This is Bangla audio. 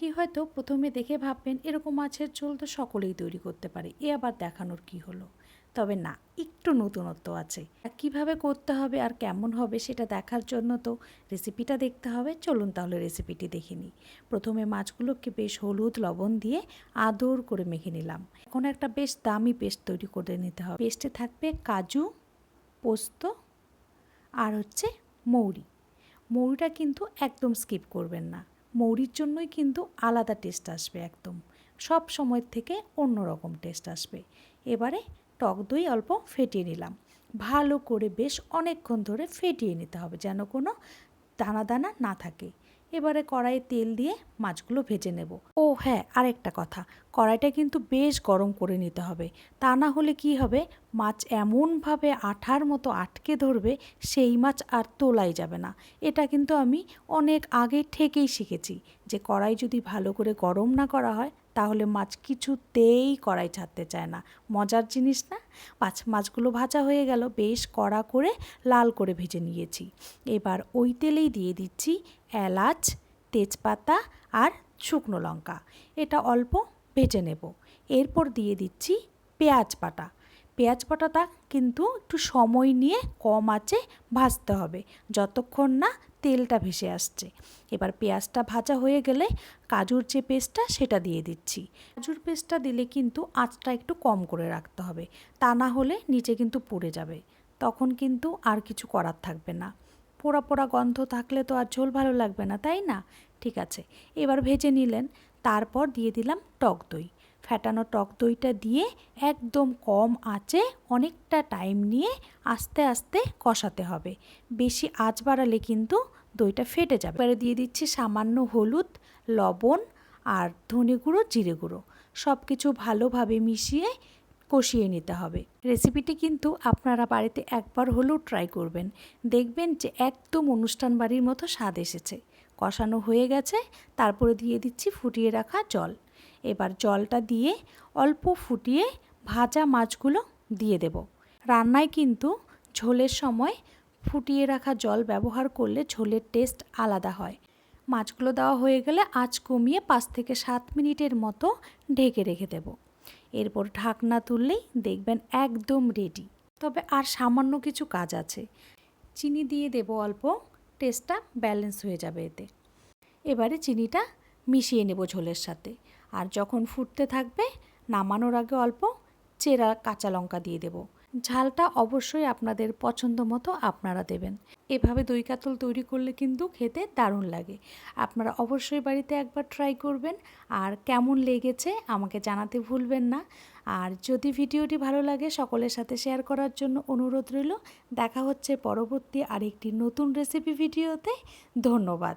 অনেকেই হয়তো প্রথমে দেখে ভাববেন, এরকম মাছের ঝোল তো সকলেই তৈরি করতে পারে। এ আবার দেখানোর কি হলো? তবে না, একটু নতুনত্ব আছে। কীভাবে করতে হবে আর কেমন হবে সেটা দেখার জন্য তো রেসিপিটা দেখতে হবে। চলুন তাহলে রেসিপিটি দেখে নিই। প্রথমে মাছগুলোকে বেশ হলুদ লবণ দিয়ে আদর করে মেখে নিলাম। এখন একটা বেশ দামি পেস্ট তৈরি করে নিতে হবে। পেস্টে থাকবে কাজু, পোস্ত আর হচ্ছে মৌরি। মৌরিটা কিন্তু একদম স্কিপ করবেন না। মৌরির জন্যই কিন্তু আলাদা টেস্ট আসবে একদম। সব সময়ের থেকে অন্য রকম টেস্ট আসবে। এবারে টক দই অল্প ফেটিয়ে নিলাম। ভালো করে বেশ অনেকক্ষণ ধরে ফেটিয়ে নিতে হবে যেন কোনো দানা দানা না থাকে। এবারে কড়াইয়ে তেল দিয়ে মাছগুলো ভেজে নেব। ও হ্যাঁ আরেকটা কথা। কড়াইটা কিন্তু বেশ গরম করে নিতে হবে। তা না হলে কি হবে? মাছ এমনভাবে আঠার মতো আটকে ধরবে, সেই মাছ আর তোলাই যাবে না। এটা কিন্তু আমি অনেক আগে থেকেই শিখেছি যে কড়াই যদি ভালো করে গরম না করা হয়, তাহলে মাছ কিছুতেই কড়াই ছাড়তে চায় না। মজার জিনিস না? মাছ মাছগুলো ভাজা হয়ে গেল, বেশ কড়া করে লাল করে ভেজে নিয়েছি। এবার ওই তেলেই দিয়ে দিচ্ছি এলাচ, তেজপাতা আর শুকনো লঙ্কা। এটা অল্প ভেজে নেব। এরপর দিয়ে দিচ্ছি পেঁয়াজ বাটা। পেঁয়াজ বাটাটা কিন্তু একটু সময় নিয়ে কম আঁচে ভাজতে হবে। যতক্ষণ না তেলটা ভেসে আসছে। এবার পেঁয়াজটা ভাজা হয়ে গেলে কাজুর যে পেস্টটা সেটা দিয়ে দিচ্ছি। কাজুর পেস্টটা দিলে কিন্তু আঁচটা একটু কম করে রাখতে হবে। তা না হলে নিচে কিন্তু পুড়ে যাবে। তখন কিন্তু আর কিছু করার থাকবে না। পোড়া পোড়া গন্ধ থাকলে তো আর ঝোল ভালো লাগবে না, তাই না? ঠিক আছে, এবার ভেজে নিলেন। তারপর দিয়ে দিলাম টক দই। ফ্যাটানো টক দইটা দিয়ে একদম কম আঁচে অনেকটা টাইম নিয়ে আস্তে আস্তে কষাতে হবে। বেশি আঁচ বাড়ালে কিন্তু দইটা ফেটে যাবে। এবারে দিয়ে দিচ্ছি সামান্য হলুদ, লবণ আর ধনে গুঁড়ো, জিরে গুঁড়ো। সব কিছু ভালোভাবে মিশিয়ে কষিয়ে নিতে হবে। রেসিপিটি কিন্তু আপনারা বাড়িতে একবার হলেও ট্রাই করবেন। দেখবেন যে একদম অনুষ্ঠান বাড়ির মতো স্বাদ এসেছে। কষানো হয়ে গেছে, তারপরে দিয়ে দিচ্ছি ফুটিয়ে রাখা জল। এবার জলটা দিয়ে অল্প ফুটিয়ে ভাজা মাছগুলো দিয়ে দেব। রান্নায় কিন্তু ঝোলের সময় ফুটিয়ে রাখা জল ব্যবহার করলে ঝোলের টেস্ট আলাদা হয়। মাছগুলো দেওয়া হয়ে গেলে আঁচ কমিয়ে পাঁচ থেকে সাত মিনিটের মতো ঢেকে রেখে দেব। এরপর ঢাকনা তুললেই দেখবেন একদম রেডি তবে আর সামান্য কিছু কাজ আছে। চিনি দিয়ে দেব অল্প টেস্টটা ব্যালেন্স হয়ে যাবে এতে। এবারে চিনিটা মিশিয়ে নেব ঝোলের সাথে। আর যখন ফুটতে থাকবে, নামানোর আগে অল্প চেরা কাঁচা লঙ্কা দিয়ে দেব। ঝালটা অবশ্যই আপনাদের পছন্দ মতো আপনারা দেবেন। এভাবে দই কাতল তৈরি করলে কিন্তু খেতে দারুণ লাগে। আপনারা অবশ্যই বাড়িতে একবার ট্রাই করবেন। আর কেমন লেগেছে আমাকে জানাতে ভুলবেন না। আর যদি ভিডিওটি ভালো লাগে, সকলের সাথে শেয়ার করার জন্য অনুরোধ রইল। দেখা হচ্ছে পরবর্তী আরেকটি নতুন রেসিপি ভিডিওতে। ধন্যবাদ।